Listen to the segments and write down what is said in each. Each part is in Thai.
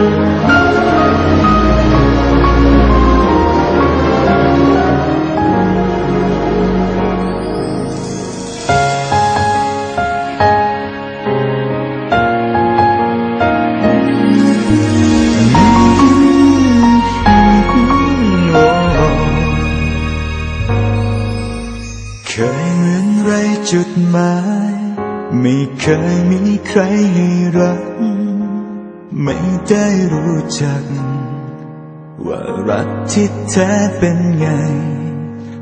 เคยเหมืนไรจุดหมาย ไม่เคยมีใครให้รัก ไม่ได้รู้จัก ว่ารักที่แท้เป็นไง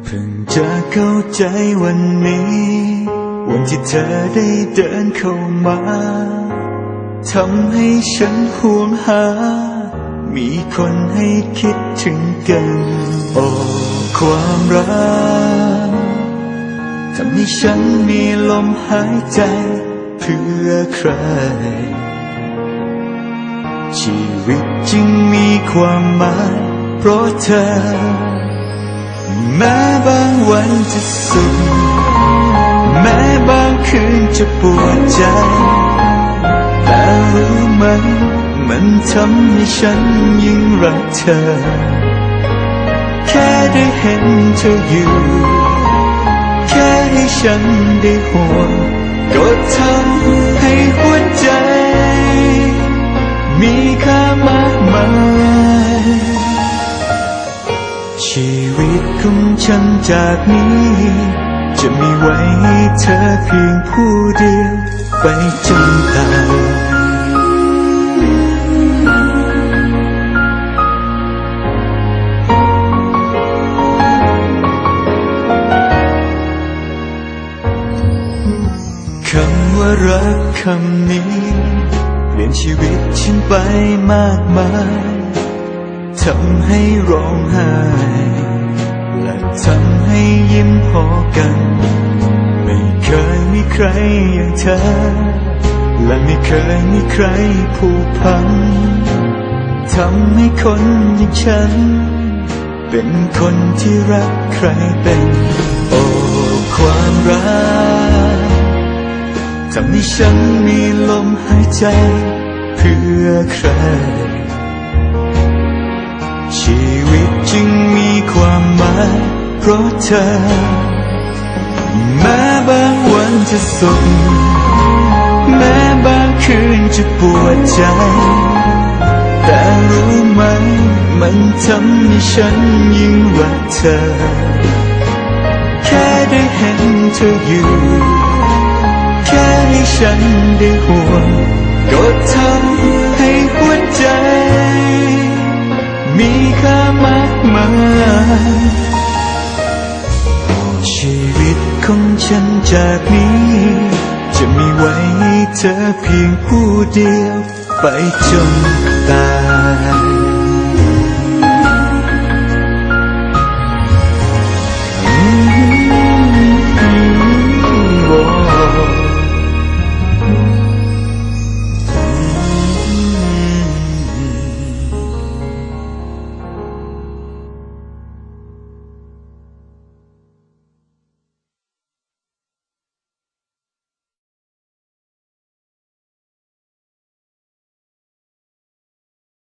เพิ่งจะเข้าใจวันนี้ วันที่เธอได้เดินเข้ามาทำให้ฉันห่วงหา มีคนให้คิดถึงกัน โอ้ความรักทำให้ฉันมีลมหายใจเพื่อใคร ชีวิตจึงมีความหมายเพราะเธอ แม้บางวันจะสุขแม้บางคืนจะปวดใจ แต่รู้ไหมมันทำให้ฉันยิ่งรักเธอ แค่ได้เห็นเธออยู่ แค่ให้ฉันได้ห่วก็ทำ ชีวิตของฉันจากนี้ จะมีไว้ให้เธอเพียงผู้เดียวไปจนตายคำว่ารักคำนี้ เปลี่ยนชีวิตฉันไปมากมาย ทำให้ร้องไห้ และทำให้ยิ้มพอกัน ไม่เคยมีใครอย่างเธอ และไม่เคยมีใครผูกพันทำให้คนอย่างฉัน เป็นคนที่รักใครเป็น โอ้ความรักทำให้ฉันมีลมหายใจ เพื่อใคร เพราะเธอ แม้บางวันจะสุข แม้บางคืนจะปวดใจ แต่รู้ไหมมันทำให้ฉันยิ่งรักเธอ แค่ได้เห็นเธออยู่ แค่ให้ฉันได้ห่วงก็ทำให้หัวใจ มีค่ามากมาย จากนี้ จะมีไว้ให้เธอเพียงผู้เดียว ไปจนตาย